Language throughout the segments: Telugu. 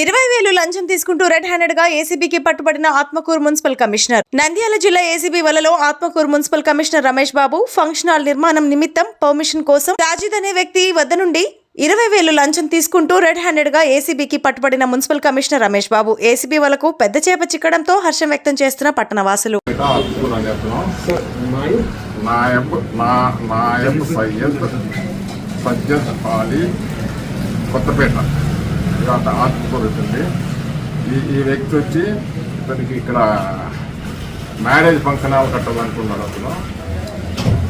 ఇరవై వేలు లంచం తీసుకుంటూ రెడ్ హ్యాండెడ్గా ఏసీబీకి పట్టుబడిన ఆత్మకూరు మున్సిపల్ కమిషనర్. నంద్యాల జిల్లా ఏసీబీ వలలో Atmakur municipal commissioner Ramesh Babu function hall నిర్మాణం నిమిత్తం పర్మిషన్ కోసం రాజీద్ అనే వ్యక్తి వద్ద నుండి ఇరవై వేలు లంచం తీసుకుంటూ రెడ్ హ్యాండెడ్గా ఏసీబీకి పట్టుబడిన municipal commissioner Ramesh Babu ACB వలకు పెద్ద చేప చిక్కడంతో హర్షం వ్యక్తం చేస్తున్న పట్టణవాసులు. కొత్తపేట. ఇదంతా ఆత్మకూరు ఈ ఈ వ్యక్తి వచ్చి ఇతనికి ఇక్కడ మ్యారేజ్ ఫంక్షన్ కట్టాలనుకున్నాడు అతను.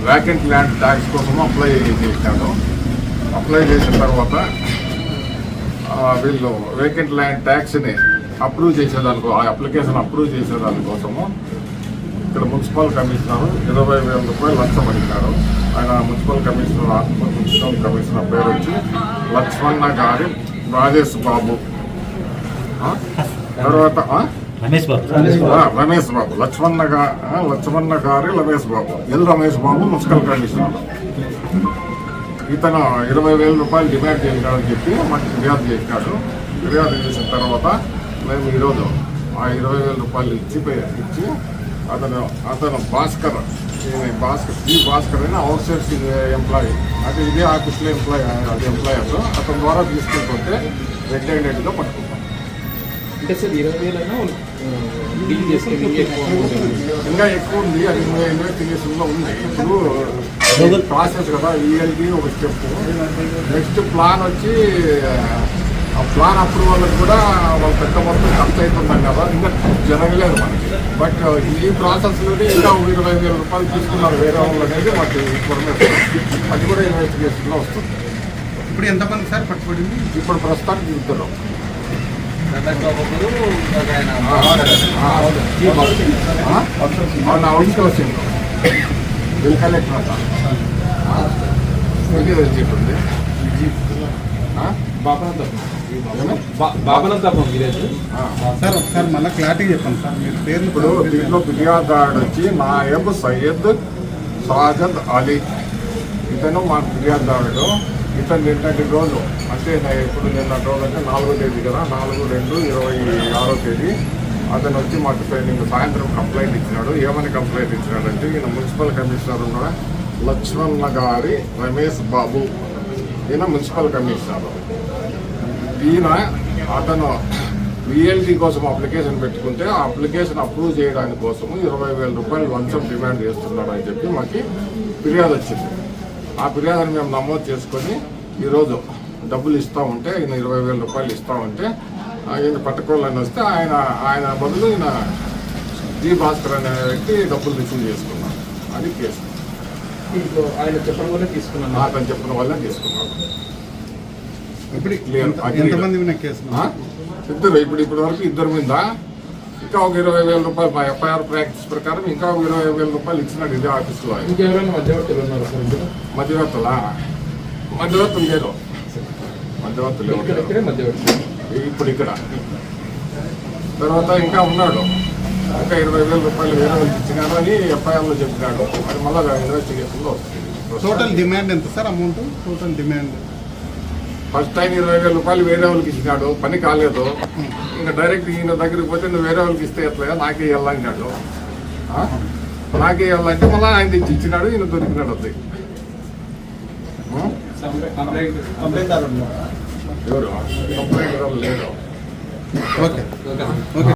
వ్యాకెంట్ ల్యాండ్ ట్యాక్స్ కోసం అప్లై చేశాడు. అప్లై చేసిన తర్వాత వీళ్ళు వేకెంట్ ల్యాండ్ ట్యాక్స్ని అప్రూవ్ చేసేదానికో ఆ అప్లికేషన్ అప్రూవ్ చేసేదానికోసము ఇక్కడ మున్సిపల్ కమిషనర్ ఇరవై వేల రూపాయలు లక్షం అడిగినారు ఆయన మున్సిపల్ కమిషనర్ మున్సిపల్ కమిషనర్ పేరు వచ్చి లక్ష్మణ గారి రాజేష్ బాబు? తర్వాత? రమేష్ బాబు. ఆ, రమేష్ బాబు. లక్ష్మణ లక్ష్మణ గారి Ramesh Babu. L Ramesh Babu municipal commissioner ఇతను ఇరవై వేల రూపాయలు డిమాండ్ చేశాడని చెప్పి మాకు ఫిర్యాదు చేశాడు. ఫిర్యాదు చేసిన తర్వాత మేము ఈరోజు ఆ ఇరవై వేల రూపాయలు ఇచ్చి ఇచ్చి అతను అతను భాస్కర్. భాస్కర్ ఈ భాస్కర్ అని అవుట్ సోర్సింగ్ ఎంప్లాయీ అంటే ఇదే ఆఫీస్లో ఎంప్లాయీ అది ఎంప్లాయర్ అతని ద్వారా తీసుకుంటుంటే రెడ్ హ్యాండెడ్గా పట్టుకుంటాం. అంటే సార్ ఇరవై వేలైనా. ఇంకా ఎక్కువ ఉంది. అది ఇన్వెస్టిగేషన్లో ఉంది. ఇప్పుడు ప్రాసెస్ కదా ఈఎల్కి ఒక స్టెప్ నెక్స్ట్ ప్లాన్ వచ్చి ఆ ప్లాన్ అప్రూవల్ కూడా వాళ్ళు పెద్ద మొత్తం ఖర్చు అవుతున్నాం కదా ఇంకా జరగలేదు మనకి. బట్ ఈ ప్రాసెస్లోనే ఇంకా ఇరవై వేల రూపాయలు తీసుకున్నారు వేరే వాళ్ళు అనేది మాకు ఇన్ఫర్మేషన్ అది కూడా ఇన్వెస్టిగేషన్లో వస్తుంది. ఇప్పుడు ఎంతమంది సార్ పట్టుబడింది? ఇప్పుడు ప్రస్తుతానికి ఇద్దరు. అవును అవుట్ సోర్సింగ్ బిల్ కలెక్టర్ అంట ఇది రిజిట్ సార్ ఒకసారి మళ్ళీ క్లారిటీ చెప్పండి సార్ మీరు పేర్లు ఇప్పుడు దీంట్లో ఫిర్యాదాడు వచ్చి నాయబ్ సయ్యద్ సాజద్ అలీ. ఇతను మా ఫిర్యాదారుడు ఇతను నిన్నటి రోజు అంటే ఇప్పుడు నిన్న రోజు అంటే నాలుగో తేదీ కదా నాలుగు రెండు ఇరవై ఆరో తేదీ అతను వచ్చి మాకు నిన్న సాయంత్రం కంప్లైంట్ ఇచ్చినాడు. ఏమని కంప్లైంట్ ఇచ్చినాడు అంటే ఈయన మున్సిపల్ కమిషనర్ ఉన్న లక్ష్మణ గారి రమేష్ బాబు. ఈయన మున్సిపల్ కమిషనర్. ఈయన అతను విఎల్టీ కోసం అప్లికేషన్ పెట్టుకుంటే ఆ అప్లికేషన్ అప్రూవ్ చేయడానికి కోసము ఇరవై వేల రూపాయలు లంచం డిమాండ్ చేస్తున్నాడు అని చెప్పి మాకు ఫిర్యాదు వచ్చింది. ఆ ఫిర్యాదుని మేము నమోదు చేసుకొని ఈరోజు డబ్బులు ఇస్తూ ఉంటే ఈయన ఇరవై వేల రూపాయలు ఇస్తూ ఉంటే ఆయన పట్టుకోవాలని వస్తే ఆయన ఆయన బదులు ఈయన జీ భాస్కర్ అనే వ్యక్తి డబ్బులు రిసీవ్ చేసుకున్నాడు. అది కేసు. ఆయన చెప్పడం వల్ల తీసుకున్నాను అతను చెప్పిన వల్ల తీసుకున్నాడు. ఇప్పుడు. ఎంతమంది మీద కేసు? ఇద్దరు ఇప్పుడు ఇప్పటి వరకు ఇద్దరు మీద ఇంకా ఒక ఇరవై వేల రూపాయలు మా ఎఫ్ఐఆర్ ప్రాక్టీస్ ప్రకారం ఇంకా ఒక ఇరవై వేల రూపాయలు ఇచ్చినాడు ఇదే ఆఫీస్లో. ఇంకెవరైనా మధ్యవర్తులు ఉన్నారు సార్ మధ్యవర్తులా? మధ్యవర్తులు లేరు. మధ్యవర్తులు ఇప్పుడు ఇక్కడ. తర్వాత ఇంకా ఉన్నాడు. ఇంకా ఇరవై వేల రూపాయలు వేరే వాళ్ళకి ఇచ్చినాడు అని ఎఫ్ఐఆర్లో చెప్పినాడు. అది మళ్ళీ ఇన్వెస్టిగేషన్లో వస్తుంది. టోటల్ డిమాండ్ ఎంత sir amount total demand first time ఇరవై వేల రూపాయలు వేరే వాళ్ళకి ఇచ్చినాడు పని కాలేదు. ఇంకా డైరెక్ట్ ఈయన దగ్గరికి పోతే నువ్వు వేరే వాళ్ళకి ఇస్తే ఎట్లా నాకే ఇవ్వాలన్నాడు ఆ? నాకే వెళ్ళాలంటే మళ్ళీ ఆయన తెచ్చి ఇచ్చినాడు ఈయన దొరికినాడు అది ఎవరు? కంప్లైంట్ లేదు ఓకే. ఓకే.